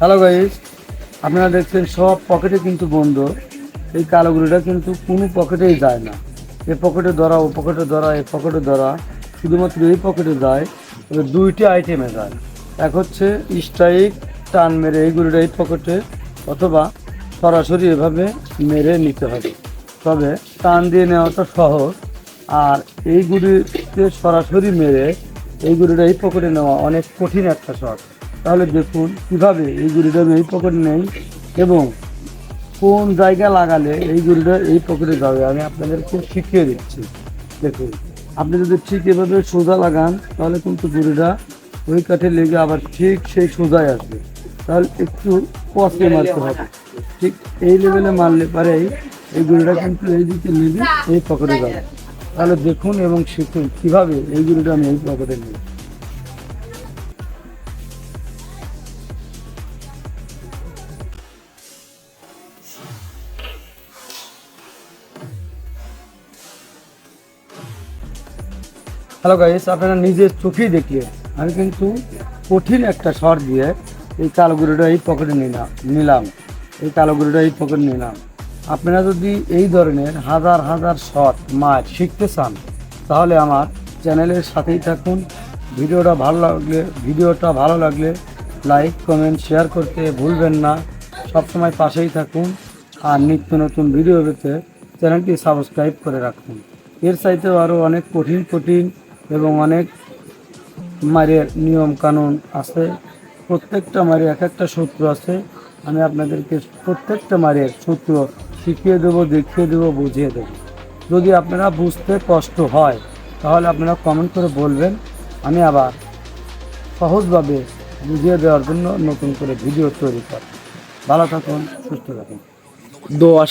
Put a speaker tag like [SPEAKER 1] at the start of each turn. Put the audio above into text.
[SPEAKER 1] Hello guys আপনারা দেখছেন, সব পকেটে কিন্তু বন্ধ। এই কালোগুলিটা কিন্তু কোনো পকেটেই যায় না। এ পকেটে ধরা, ও পকেটে ধরা, এ পকেটে ধরা। শুধুমাত্র এই পকেটে যায়, তবে দুইটি আইটেমে যায়। এক হচ্ছে স্ট্রাইক টান মেরে এই গুলিটা এই পকেটে অথবা সরাসরি এভাবে মেরে নিতে হবে। তবে টান দিয়ে নেওয়াটা সহজ। আর এই গুলিতে সরাসরি মেরে এই গুলিটা এই পকেটে নেওয়া অনেক কঠিন একটা শট। তাহলে দেখুন কীভাবে এই গুড়িটা এই পকেটে নেই এবং কোন জায়গা লাগালে এই গুড়িটা এই পকেটে যাবে, আমি আপনাদেরকে শিখিয়ে দিচ্ছি। দেখুন, আপনি যদি ঠিক এভাবে সোজা লাগান, তাহলে কিন্তু গুলিটা ওই কাঠে লেগে আবার ঠিক সেই সোজায় আসবে। তাহলে একটু কষে মারতে হবে। ঠিক এই লেভেলে মারলে পারেই এই গুলিটা কিন্তু এই দিকে নেবে, এই পকেটে যাবে। তাহলে দেখুন এবং শিখুন কীভাবে এই গুলিটা আমি এই পকেটে নেব। হ্যালো গাইস আপনারা নিজের চোখেই দেখলেন আমি কিন্তু কঠিন একটা শট দিয়ে এই কালো এই পকেটে নিলাম নিলাম। এই কালো এই পকেটে নিলাম। আপনারা যদি এই ধরনের হাজার হাজার শট মার শিখতে চান, তাহলে আমার চ্যানেলের সাথেই থাকুন। ভিডিওটা ভালো লাগলে, ভিডিওটা ভালো লাগলে লাইক কমেন্ট শেয়ার করতে ভুলবেন না। সবসময় পাশেই থাকুন আর নিত্য নতুন ভিডিও পেতে চ্যানেলটি সাবস্ক্রাইব করে রাখুন। এর চাইতেও আরও অনেক কঠিন কঠিন এবং অনেক মারের নিয়ম কানুন আছে। প্রত্যেকটা মারে এক একটা সূত্র আছে। আমি আপনাদেরকে প্রত্যেকটা মারের সূত্র শিখিয়ে দেবো, দেখিয়ে দেবো, বুঝিয়ে দেবো। যদি আপনারা বুঝতে কষ্ট হয়, তাহলে আপনারা কমেন্ট করে বলবেন। আমি আবার সহজভাবে বুঝিয়ে দেওয়ার জন্য নতুন করে ভিডিও তৈরি করি। ভালো থাকুন, সুস্থ থাকুন।
[SPEAKER 2] দোয়াশ